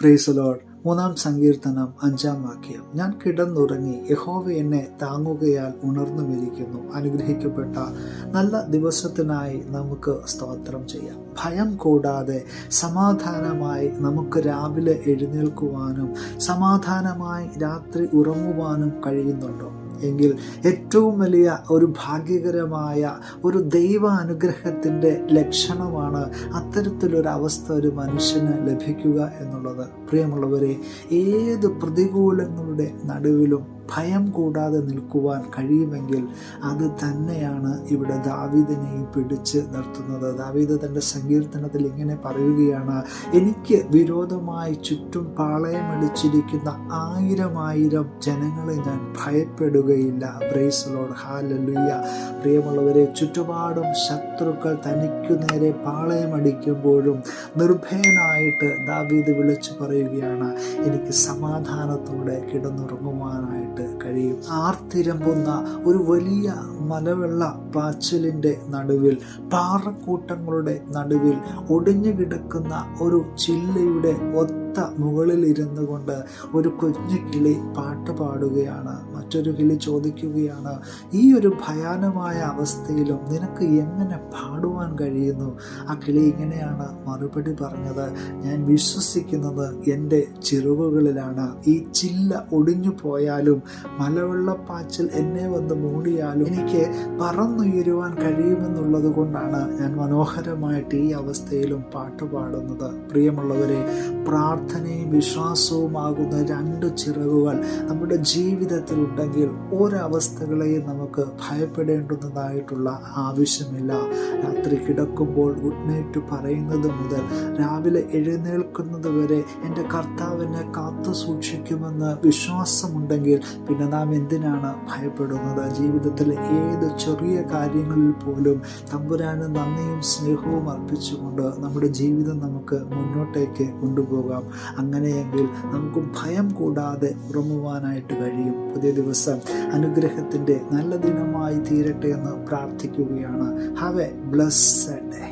Price load മൂന്നാം സങ്കീർത്തനം അഞ്ചാം വാക്യം. ഞാൻ കിടന്നുറങ്ങി. യഹോവ എന്നെ താങ്ങുകയാൽ ഉണർന്നു വിരിക്കുന്നു അനുഗ്രഹിക്കപ്പെട്ട നല്ല ദിവസത്തിനായി നമുക്ക് സ്തോത്രം ചെയ്യാം. ഭയം കൂടാതെ സമാധാനമായി നമുക്ക് രാവിലെ എഴുന്നേൽക്കുവാനും സമാധാനമായി രാത്രി ഉറങ്ങുവാനും കഴിയുന്നുണ്ടോ? എങ്കിൽ ഏറ്റവും വലിയ ഒരു ഭാഗ്യകരമായ ഒരു ദൈവ അനുഗ്രഹത്തിന്റെ ലക്ഷണമാണ് അത്തരത്തിലൊരു അവസ്ഥ ഒരു മനുഷ്യന് ലഭിക്കുക എന്നുള്ളത്. പ്രിയമുള്ളവരെ ഏത് പ്രതികൂലങ്ങളുടെ നടുവിലും ഭയം കൂടാതെ നിൽക്കുവാൻ കഴിയുമെങ്കിൽ അത് തന്നെയാണ് ഇവിടെ ദാവീദിനെ പിടിച്ച് നിർത്തുന്നത്. ദാവീദ് തന്റെ സങ്കീർത്തനത്തിൽ ഇങ്ങനെ പറയുകയാണ് എനിക്ക് വിരോധമായി ചുറ്റും പാളയമടിച്ചിരിക്കുന്ന ആയിരം ആയിരം ജനങ്ങളെ ഞാൻ ഭയപ്പെടുകയില്ല. ബ്രേസലോട് ഹാലലുയ്യ പ്രിയമുള്ളവരെ ചുറ്റുപാടും ശത്രുക്കൾ തനിക്കു നേരെ പാളയമടിക്കുമ്പോഴും നിർഭയനായിട്ട് ദാവീദ് വിളിച്ചു പറയുകയാണ് എനിക്ക് സമാധാനത്തോടെ കിടന്നുറങ്ങുവാനായിട്ട് കഴിയും. ആർത്തിരമ്പുന്ന ഒരു വലിയ മലവെള്ള പാച്ചിലിന്റെ നടുവിൽ പാറക്കൂട്ടങ്ങളുടെ നടുവിൽ ഒടിഞ്ഞു കിടക്കുന്ന ഒരു ചില്ലയുടെ ഒത്ത മുകളിൽ ഇരുന്നു കൊണ്ട് ഒരു കുഞ്ഞു കിളി പാട്ട് പാടുകയാണ്. മറ്റൊരു കിളി ചോദിക്കുകയാണ് ഈ ഒരു ഭയാനമായ അവസ്ഥയിലും നിനക്ക് എങ്ങനെ പാടുവാൻ കഴിയുന്നു? ആ കിളി ഇങ്ങനെയാണ് മറുപടി പറഞ്ഞത് ഞാൻ വിശ്വസിക്കുന്നത് എന്റെ ചിറവുകളിലാണ് ഈ ചില്ല ഒടിഞ്ഞു പോയാലും മലവെള്ളപ്പാച്ചിൽ എന്നെ വന്ന് മൂടിയാലും എനിക്ക് പറന്നുയരുവാൻ കഴിയുമെന്നുള്ളത് കൊണ്ടാണ് ഞാൻ മനോഹരമായിട്ട് ഈ അവസ്ഥയിലും പാട്ട് പാടുന്നത്. പ്രിയമുള്ളവരെ പ്രാർത്ഥനയും വിശ്വാസവുമാകുന്ന രണ്ട് ചിറകുകൾ നമ്മുടെ ജീവിതത്തിൽ ഉണ്ടെങ്കിൽ ഒരവസ്ഥകളെയും നമുക്ക് ഭയപ്പെടേണ്ടുന്നതായിട്ടുള്ള ആവശ്യമില്ല. രാത്രി കിടക്കുമ്പോൾ ഉന്നേറ്റ് പറയുന്നത് മുതൽ രാവിലെ എഴുന്നേൽക്കുന്നത് വരെ എന്റെ കർത്താവിനെ കാത്തു സൂക്ഷിക്കുമെന്ന് വിശ്വാസമുണ്ടെങ്കിൽ പിന്നെ നാം എന്തിനാണ് ഭയപ്പെടുന്നത്? ജീവിതത്തിലെ ഏത് ചെറിയ കാര്യങ്ങളിൽ പോലും തമ്പുരാന് നന്ദിയും സ്നേഹവും അർപ്പിച്ചുകൊണ്ട് നമ്മുടെ ജീവിതം നമുക്ക് മുന്നോട്ടേക്ക് കൊണ്ടുപോകാം. അങ്ങനെയെങ്കിൽ നമുക്ക് ഭയം കൂടാതെ ഉറങ്ങുവാനായിട്ട് കഴിയും. പുതിയ ദിവസം അനുഗ്രഹത്തിന്റെ നല്ല ദിനമായി തീരട്ടെ എന്ന് പ്രാർത്ഥിക്കുകയാണ്. Have A blessed day